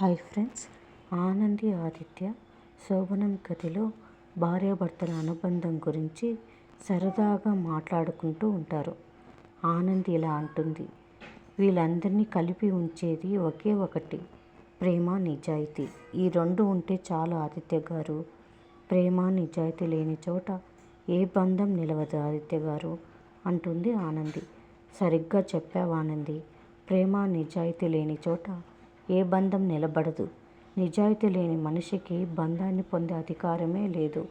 Hi friends Anandi Aditya శోభనం గదిలో భార్యాభర్తల అనుబంధం గురించి సరదాగా మాట్లాడుకుంటూ ఉంటారు. ఆనంది ఇలా అంటుంది వీళ్ళందరినీ కలిపి ఉంచేది ఒకే ఒకటి ప్రేమ నిజాయితీ. ఈ రెండు ఉంటే చాలు ఆదిత్య గారు. ప్రేమ నిజాయితీ లేని చోట ఏ బంధం నిలవదు ఆదిత్య గారు అంటుంది ఆనంది. సరిగ్గా చెప్పావు ఆనంది. ప్రేమ నిజాయితీ లేని చోట ఏ బంధం నిలబడదు. నిజాయితీ లేని మనిషికి బంధాన్ని పొందే అధికారమే లేదు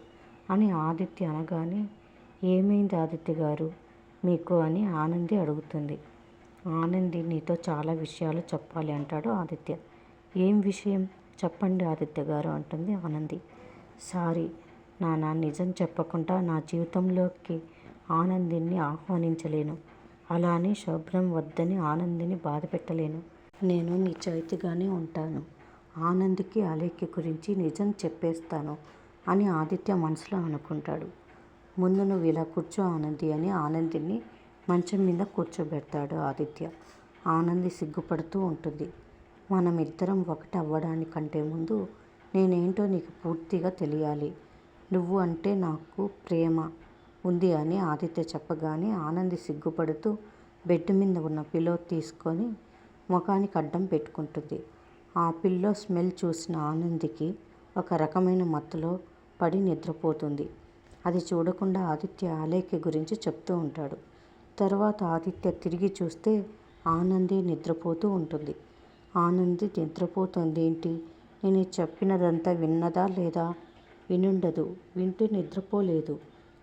అని ఆదిత్య అనగానే ఏమైంది ఆదిత్య గారు? మీకు అని ఆనంది అడుగుతుంది. ఆనంది నీతో చాలా విషయాలు చెప్పాలి అంటాడు ఆదిత్య. ఏం విషయం? చెప్పండి ఆదిత్య గారు అంటుంది ఆనంది. సారీ నాన్న నిజం చెప్పకుండా నా జీవితంలోకి ఆనందిని ఆహ్వానించలేను. అలానే శుభ్రం వద్దని ఆనందిని బాధ పెట్టలేను నేను నిజాయితీగానే ఉంటాను. ఆనంద్కి అలేఖ్య గురించి నిజం చెప్పేస్తాను అని ఆదిత్య మనసులో అనుకుంటాడు. ముందు నువ్వు ఇలా కూర్చో ఆనంది అని ఆనందిని మంచం మీద కూర్చోబెడతాడు ఆదిత్య. ఆనంది సిగ్గుపడుతూ ఉంటుంది. మనం ఇద్దరం ఒకటి అవ్వడానికంటే ముందు నేనేంటో నీకు పూర్తిగా తెలియాలి. నువ్వు అంటే నాకు ప్రేమ ఉంది అని ఆదిత్య చెప్పగానే ఆనంది సిగ్గుపడుతూ బెడ్ మీద ఉన్న పిలో తీసుకొని ముఖానికి అడ్డం పెట్టుకుంటుంది. ఆ పిల్లో స్మెల్ చూసిన ఆనందికి ఒక రకమైన మత్తులో పడి నిద్రపోతుంది. అది చూడకుండా ఆదిత్య ఆలేఖ్య గురించి చెప్తూ ఉంటాడు. తర్వాత ఆదిత్య తిరిగి చూస్తే ఆనంది నిద్రపోతూ ఉంటుంది. ఆనంది నిద్రపోతుంది ఏంటి? నేను చెప్పినదంతా విన్నదా లేదా? వినుండదు. వింటూ నిద్రపోలేదు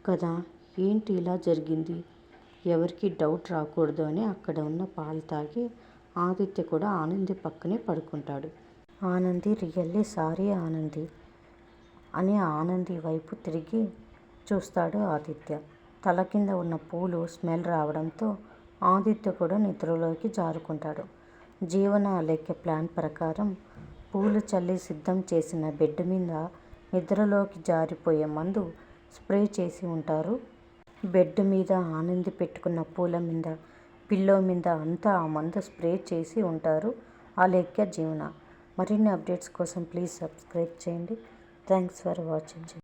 కదా? ఏంటి ఇలా జరిగింది? ఎవరికి డౌట్ రాకూడదు అని అక్కడ ఉన్న పాలు తాగి ఆదిత్య కూడా ఆనంది పక్కనే పడుకుంటాడు. ఆనంది రియల్లీ సారీ ఆనంది అని ఆనంది వైపు తిరిగి చూస్తాడు ఆదిత్య. తల కింద ఉన్న పూలు స్మెల్ రావడంతో ఆదిత్య కూడా నిద్రలోకి జారుకుంటాడు. జీవన లెక్క ప్లాన్ ప్రకారం పూలు చల్లి సిద్ధం చేసిన బెడ్ మీద నిద్రలోకి జారిపోయే మందు స్ప్రే చేసి ఉంటారు. బెడ్ మీద ఆనంది పెట్టుకున్న పూల మీద పిల్లో మీద అంతా ఆ మందు స్ప్రే చేసి ఉంటారు. ఆ లెక్క జీవన. మరిన్ని అప్డేట్స్ కోసం ప్లీజ్ సబ్స్క్రైబ్ చేయండి. Thanks for watching.